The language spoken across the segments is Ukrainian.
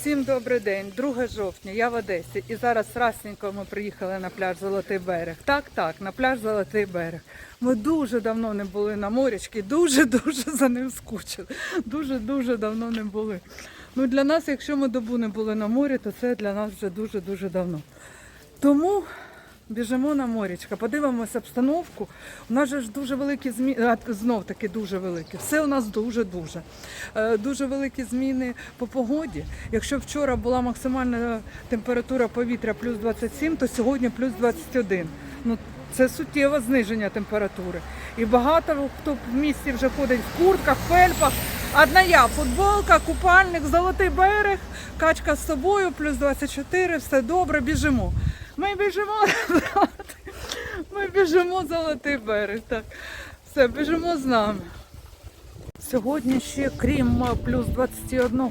Всім добрий день, 2 жовтня, я в Одесі. І зараз расненько ми приїхали на пляж Золотий берег. Так, так, на пляж Золотий берег. Ми дуже давно не були на морячки, дуже-дуже за ним скучили. Дуже-дуже давно не були. Ну для нас, якщо ми добу не були на морі, то це для нас вже дуже-дуже давно. Тому біжимо на морячка, подивимося обстановку. У нас же ж дуже великі зміни, знов таки дуже великі. Все у нас дуже-дуже. Е, Дуже великі зміни по погоді. Якщо вчора була максимальна температура повітря плюс 27, то сьогодні плюс 21. Ну, це суттєве зниження температури. І багато хто в місті вже ходить в куртках, фельпах. Одна я футболка, купальник, золотий берег, качка з собою, плюс 24, все добре, біжимо. Ми біжимо, ми біжимо золотий берег. Так, все, біжимо з нами. Сьогодні ще, крім е, плюс 21,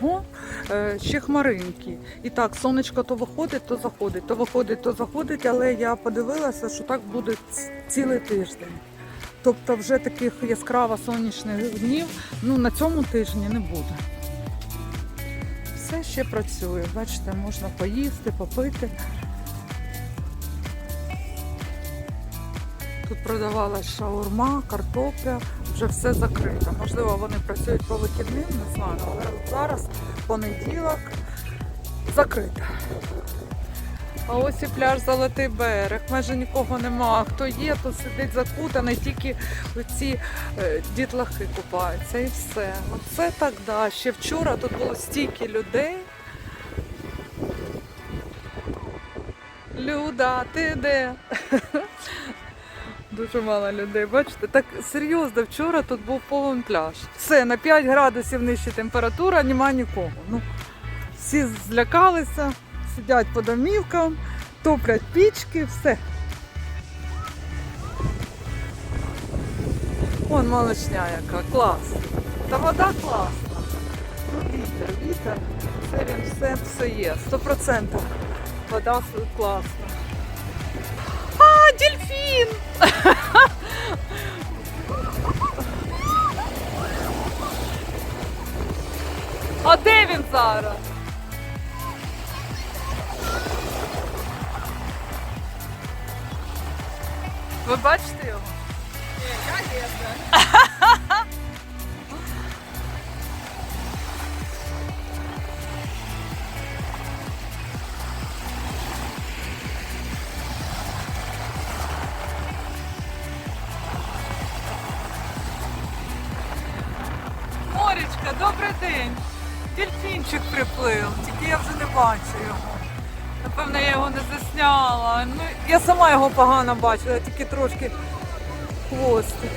е, ще хмаринки. І так, сонечко то виходить, то заходить, то виходить, то заходить, але я подивилася, що так буде цілий тиждень. Тобто вже таких яскраво сонячних днів ну, на цьому тижні не буде. Все ще працює. Бачите, можна поїсти, попити. Тут продавалась шаурма, картопля, вже все закрито. Можливо, вони працюють по вихідним, не знаю. Але зараз понеділок закрито. А ось і пляж Золотий берег. Майже нікого нема. Хто є, то сидить закутаний, тільки ці е, дітлахи купаються і все. Оце так да. Ще вчора тут було стільки людей. Люда, ти де? Дуже мало людей, бачите? Так серйозно, вчора тут був повен пляж. Все, на 5 градусів нижча температура, нема нікого. Ну, всі злякалися, сидять по домівкам, топлять пічки, все. Вон молочня яка, клас. Та вода класна. Ну, вітер, вітер. Це він все, все є. Сто процентів. Вода класна. Дельфін! А де він зараз? Ви бачите його? Морічка, бачу його. Напевно, я його не засняла. Ну, я сама його погано бачила, тільки трошки хвостик.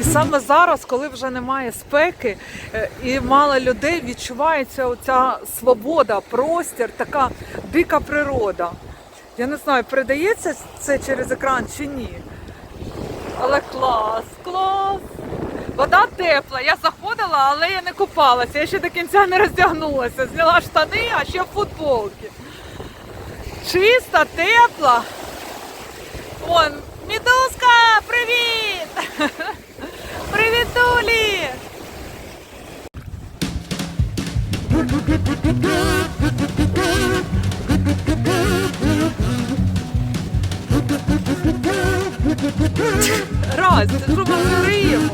І саме зараз, коли вже немає спеки е, і мало людей, відчувається оця свобода, простір, така дика природа. Я не знаю, передається це через екран чи ні. Але клас, клас! Вода тепла. Я заходила, але я не купалася. Я ще до кінця не роздягнулася. Зняла штани, а ще в футболці. Чиста, тепла. Вон, Мідуска, привіт! Привітулі! Раз, це що ми граємо?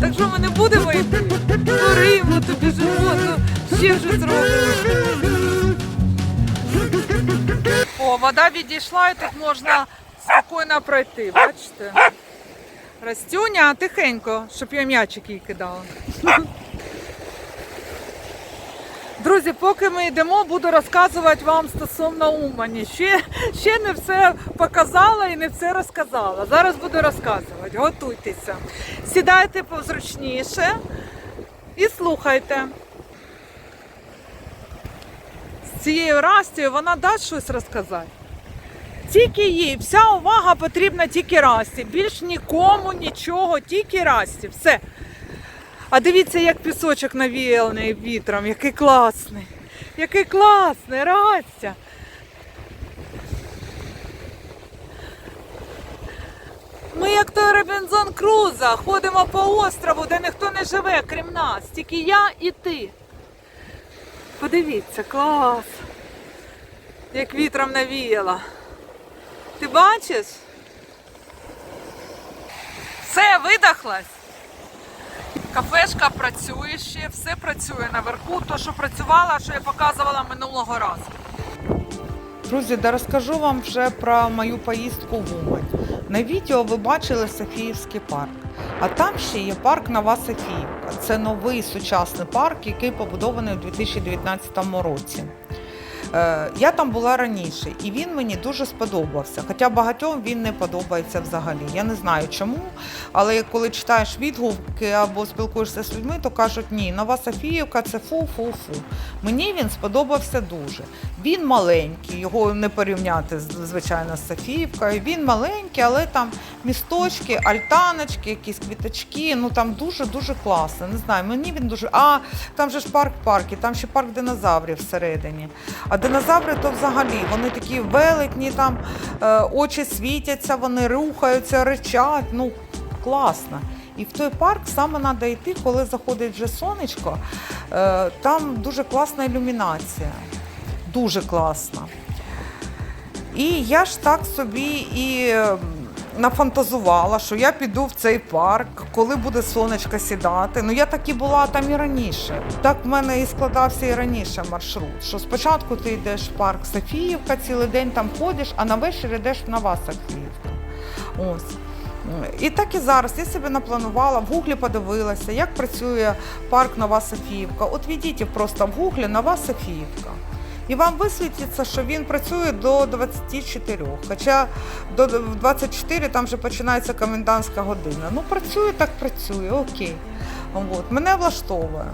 Так що ми не будемо йти? Граємо, то біжимо, ще щось робимо. Вода відійшла і тут можна спокійно пройти, бачите? Растюня, тихенько, щоб я м'ячик їй кидала. Друзі, поки ми йдемо, буду розказувати вам стосовно Умані. Ще, ще не все показала і не все розказала. Зараз буду розказувати. Готуйтеся. Сідайте позручніше і слухайте. З цією Растією вона дасть щось розказати. Тільки їй, вся увага потрібна тільки Расті. Більш нікому нічого, тільки Расті. Все. А дивіться, як пісочок навіяний вітром, який класний. Який класний, Растя. Ми як той Робінзон Круза ходимо по острову, де ніхто не живе, крім нас. Тільки я і ти. Подивіться, клас. Як вітром навіяло. Ти бачиш? Все, видохлась. Кафешка працює ще, все працює наверху. То, що працювала, що я показувала минулого разу. Друзі, да розкажу вам вже про мою поїздку в Умань. На відео ви бачили Софіївський парк. А там ще є парк Нова Софіївка. Це новий сучасний парк, який побудований у 2019 році. Е, Я там була раніше, і він мені дуже сподобався. Хоча багатьом він не подобається взагалі. Я не знаю чому. Але коли читаєш відгуки або спілкуєшся з людьми, то кажуть, ні, Нова Софіївка це фу-фу-фу. Мені він сподобався дуже. Він маленький, його не порівняти звичайно з Софіївкою. Він маленький, але там місточки, альтаночки, якісь квіточки. Ну там дуже-дуже класно. Не знаю, мені він дуже. А там же ж парк парки, там ще парк динозаврів всередині. А динозаври то взагалі вони такі велетні, там е, очі світяться, вони рухаються, ричать. Ну класно. І в той парк саме треба йти, коли заходить вже сонечко. Е, там дуже класна ілюмінація. Дуже класна. І я ж так собі і е, нафантазувала, що я піду в цей парк, коли буде сонечко сідати. Ну я так і була там і раніше. Так в мене і складався і раніше маршрут. Що спочатку ти йдеш в парк Софіївка, цілий день там ходиш, а на вечір йдеш в Нова Софіївка. Ось. І так і зараз я себе напланувала, в гуглі подивилася, як працює парк Нова Софіївка. От введіть просто в гуглі Нова Софіївка. І вам висвітиться, що він працює до 24. Хоча до 24 там вже починається комендантська година. Ну, працює, так працює, окей. От. Мене влаштовує.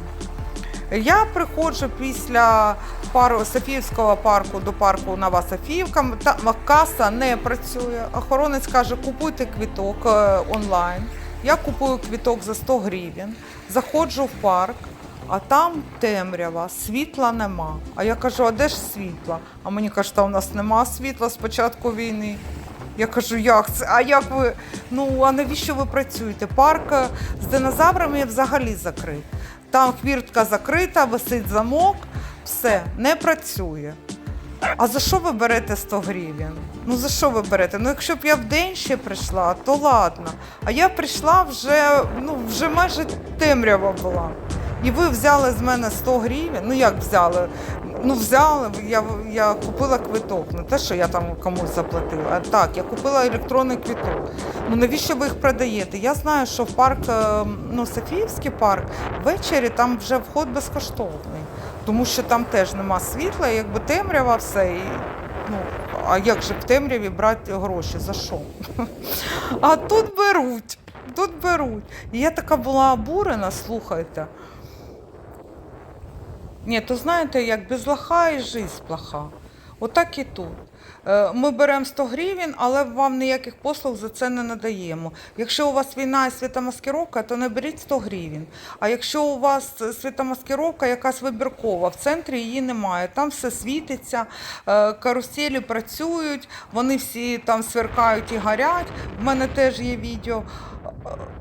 Я приходжу після пару Софіївського парку до парку Нова Софіївка. Та каса не працює. Охоронець каже, купуйте квіток е, онлайн. Я купую квіток за 100 гривень, заходжу в парк, а там темрява, світла нема. А я кажу, а де ж світло? А мені кажуть, та у нас нема світла з початку війни. Я кажу, як це? А як ви? Ну а навіщо ви працюєте? Парк е, з динозаврами взагалі закрит. Там хвіртка закрита, висить замок, все, не працює. А за що ви берете 100 гривень? Ну за що ви берете? Ну якщо б я в день ще прийшла, то ладно. А я прийшла вже, ну, вже майже темрява була. І ви взяли з мене 100 гривень. Ну як взяли? Ну взяли, я, я купила квиток. Не те, що я там комусь заплатила. А так, я купила електронний квиток. Ну навіщо ви їх продаєте? Я знаю, що в парк, е, ну, Софіївський парк, ввечері там вже вход безкоштовний. Тому що там теж нема світла, якби темрява все. І, ну, а як же в темряві брати гроші? За що? А тут беруть. Тут беруть. І я така була обурена, слухайте. Ні, то знаєте, як без лоха і жизнь плоха. Отак і тут. Е, Ми беремо 100 гривень, але вам ніяких послуг за це не надаємо. Якщо у вас війна і світомаскировка, то не беріть 100 гривень. А якщо у вас світомаскировка якась вибіркова, в центрі її немає. Там все світиться, е, каруселі працюють, вони всі там сверкають і горять. В мене теж є відео.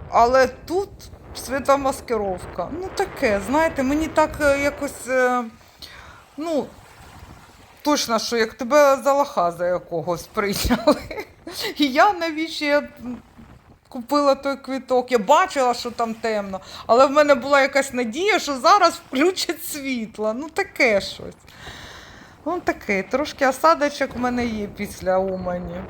Але тут світомаскировка. Ну таке, знаєте, мені так е, якось. е, Ну, точно, що як тебе за лоха за якогось прийняли. І я навіщо я купила той квіток? Я бачила, що там темно, але в мене була якась надія, що зараз включать світло. Ну таке щось. Ну таке, трошки осадочок в мене є після Умані.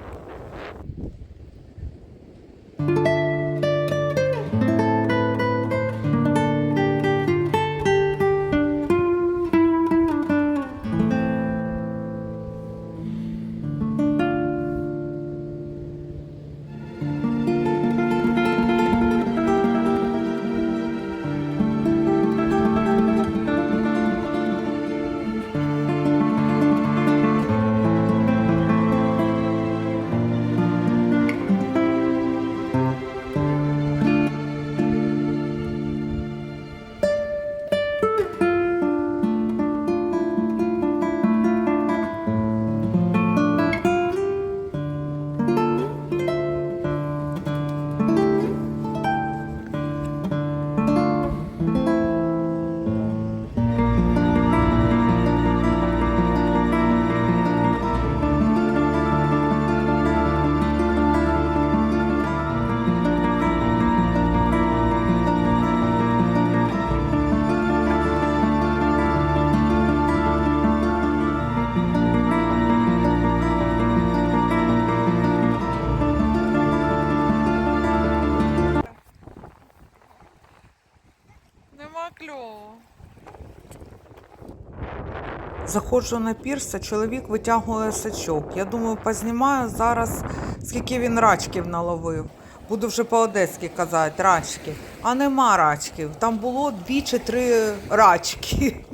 Заходжу на пірс, а чоловік витягує сачок. Я думаю, познімаю зараз, скільки він рачків наловив. Буду вже по-одеськи казати, рачки. А нема рачків. Там було дві чи три рачки.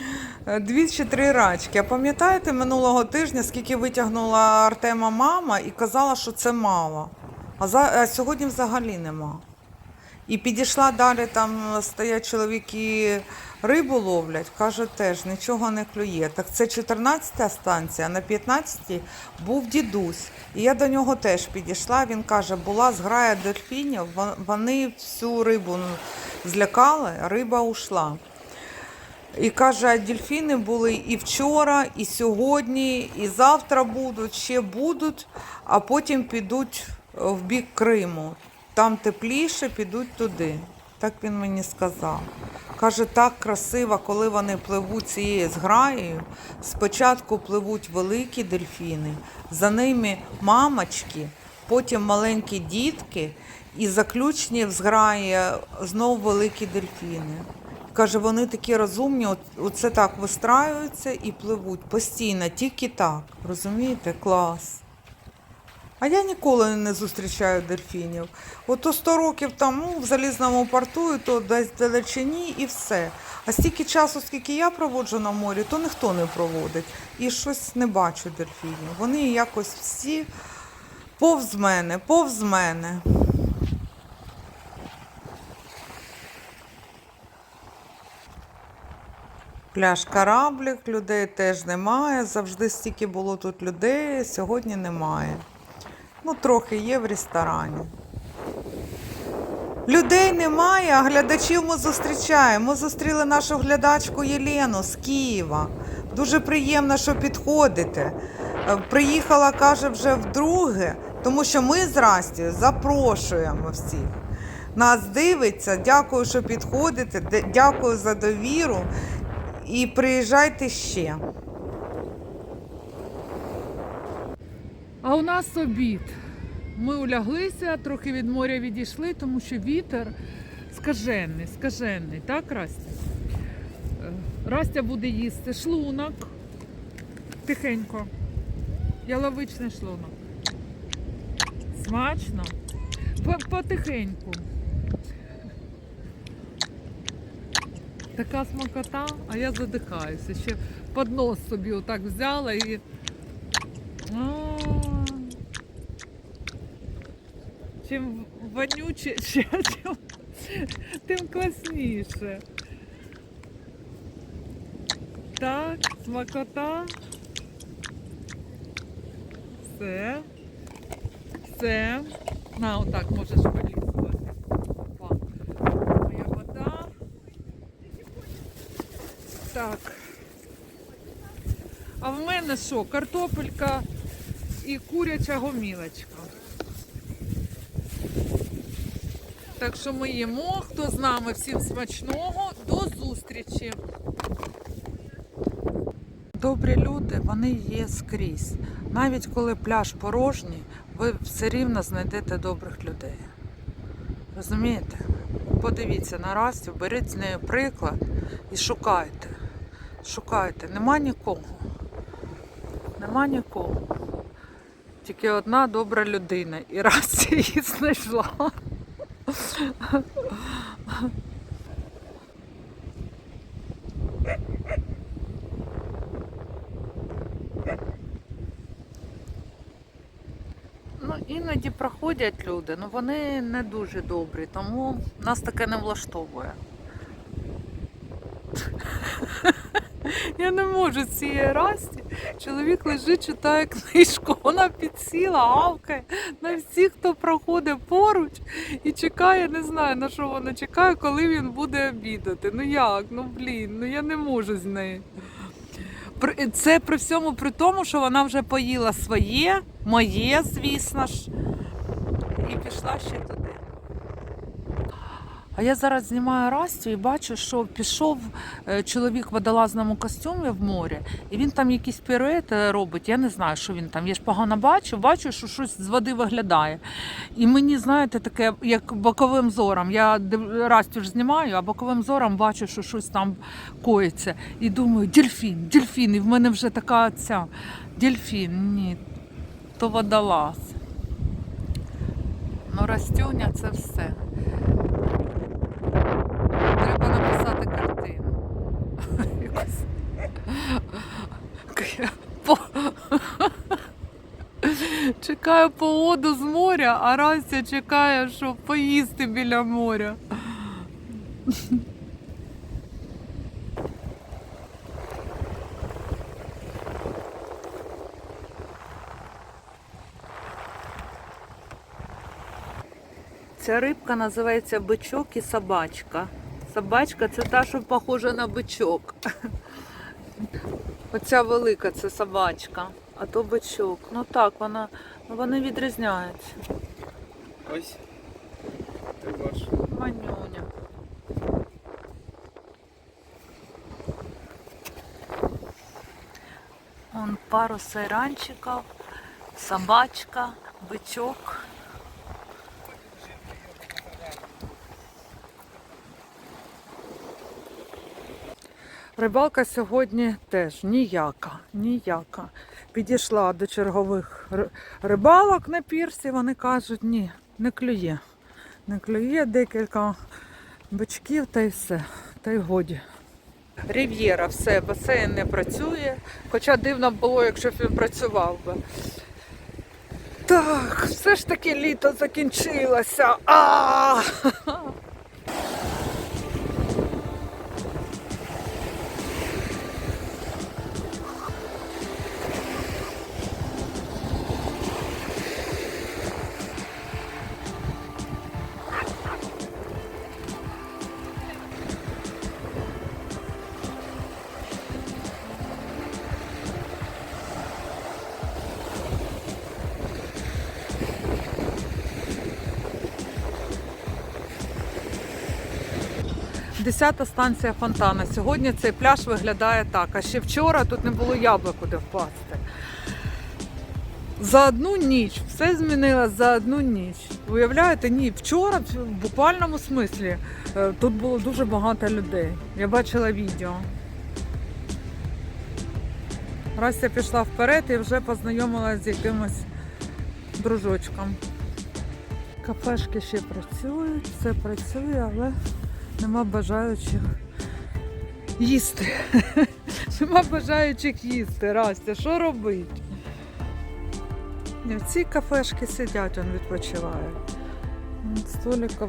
Дві чи три рачки. А пам'ятаєте минулого тижня, скільки витягнула Артема мама і казала, що це мало. А, за... а сьогодні взагалі нема. І підійшла далі, там стоять чоловіки, рибу ловлять, каже, теж нічого не клює. Так це 14-та станція, на 15-й був дідусь. І я до нього теж підійшла. Він каже, була зграя дельфінів, вони всю рибу злякали, риба ушла. І каже, а дельфіни були і вчора, і сьогодні, і завтра будуть, ще будуть, а потім підуть в бік Криму. Там тепліше, підуть туди. Так він мені сказав. Каже, так красиво, коли вони пливуть цією зграєю. Спочатку пливуть великі дельфіни, за ними мамочки, потім маленькі дітки, і заключні в зграї знову великі дельфіни. Каже, вони такі розумні, оце так вистраюються і пливуть постійно, тільки так. Розумієте? Клас. А я ніколи не зустрічаю дельфінів. Ото 100 років там ну, в залізному порту, і то десь далечині і все. А стільки часу, скільки я проводжу на морі, то ніхто не проводить. І щось не бачу дельфінів. Вони якось всі повз мене, повз мене. Пляж кораблік, людей теж немає. Завжди стільки було тут людей, сьогодні немає. Ну, трохи є в ресторані. Людей немає, а глядачів ми зустрічаємо. Ми зустріли нашу глядачку Єлену з Києва. Дуже приємно, що підходите. Е, Приїхала, каже, вже вдруге, тому що ми з Растю запрошуємо всіх. Нас дивиться, дякую, що підходите, дякую за довіру і приїжджайте ще. А у нас обід. Ми уляглися, трохи від моря відійшли, тому що вітер скажений, скажений, так, Растя? Е, Растя буде їсти шлунок. Тихенько. Яловичний шлунок. Смачно. Потихеньку. Така смакота, а я задихаюся. Ще поднос собі отак взяла і. А. Чим вонюче, чим, тим класніше. Так, смакота. Все. Все. На, отак можеш полізувати. Опа. Моя вода. Так. А в мене що? Картопелька і куряча гомілочка. Так що ми їмо. Хто з нами, всім смачного. До зустрічі. Добрі люди, вони є скрізь. Навіть коли пляж порожній, ви все рівно знайдете добрих людей. Розумієте? Подивіться на Растю, беріть з нею приклад і шукайте. Шукайте. Нема нікого. Нема нікого. Тільки одна добра людина. І Растя її знайшла. Ну, іноді проходять люди, ну вони не дуже добрі, тому нас таке не влаштовує. Я не можу цієї расті. Чоловік лежить, читає книжку, вона підсіла, гавкає на всіх, хто проходить поруч і чекає, не знаю на що вона чекає, коли він буде обідати. Ну як? Ну блін, ну я не можу з нею. Це при всьому при тому, що вона вже поїла своє, моє, звісно ж, і пішла ще туди. А я зараз знімаю Растю і бачу, що пішов е, чоловік в водолазному костюмі в море, і він там якийсь пірует е, робить. Я не знаю, що він там. Я ж погано бачу, бачу, що щось з води виглядає. І мені, знаєте, таке, як боковим зором. Я Растю ж знімаю, а боковим зором бачу, що щось там коїться. І думаю, дельфін, дельфін. І в мене вже така ця дельфін. Ні, то водолаз. Ну, Растюня це все. Треба написати картину. Якусь. По- Чекаю погоду з моря, а Растя чекає, щоб поїсти біля моря. Ця рибка називається бичок і собачка. Собачка це та, що похожа на бичок. Оця велика це собачка, а то бичок. Ну так, вона, вони відрізняються. Ось. Ти бачиш. Манюня. Вон пару сайранчиків, собачка, бичок. Рибалка сьогодні теж ніяка, ніяка. Підійшла до чергових рибалок на пірсі, вони кажуть, ні, не клює. Не клює декілька бичків та й все, та й годі. Рів'єра, все, басейн не працює. Хоча дивно було, якщо б він працював би. Так, все ж таки літо закінчилося. А! Десята станція фонтана. Сьогодні цей пляж виглядає так. А ще вчора тут не було яблук куди впасти. За одну ніч все змінилось за одну ніч. Уявляєте, ні, вчора в буквальному смислі е, тут було дуже багато людей. Я бачила відео. Растя пішла вперед і вже познайомилася з якимось дружочком. Кафешки ще працюють, все працює, але нема бажаючих їсти. нема бажаючих їсти. Растя, що робити? Цій кафешки сидять, він відпочиває. Столиків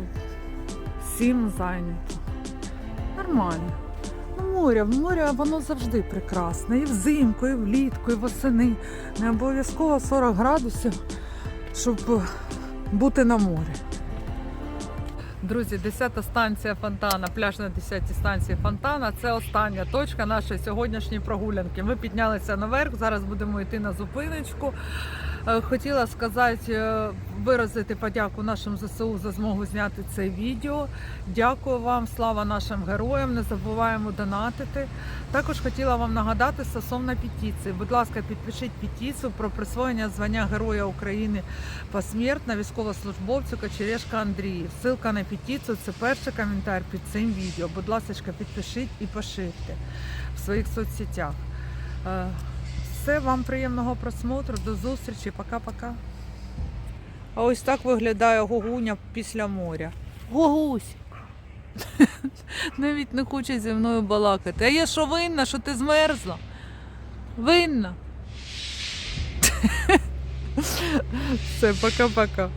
сім зайнято. Нормально. Ну, море, море воно завжди прекрасне. І взимку, і влітку, і восени. Не обов'язково 40 градусів, щоб бути на морі. Друзі, 10 станція Фонтана, пляж на 10 станції Фонтана. Це остання точка нашої сьогоднішньої прогулянки. Ми піднялися наверх, зараз будемо йти на зупиночку. Е, Хотіла сказати, е, виразити подяку нашим ЗСУ за змогу зняти це відео. Дякую вам, слава нашим героям. Не забуваємо донатити. Також хотіла вам нагадати стосовно петиції. Будь ласка, підпишіть петицію про присвоєння звання Героя України посмертно військовослужбовцю Кочерешка Андрію. Ссылка на петицію це перший коментар під цим відео. Будь ласка, підпишіть і поширте в своїх соцсетях. Все, вам приємного просмотру, до зустрічі, пока-пока. А ось так виглядає гугуня після моря. Гугусь! Навіть не хоче зі мною балакати. А я що винна, що ти змерзла? Винна. Все, пока-пока.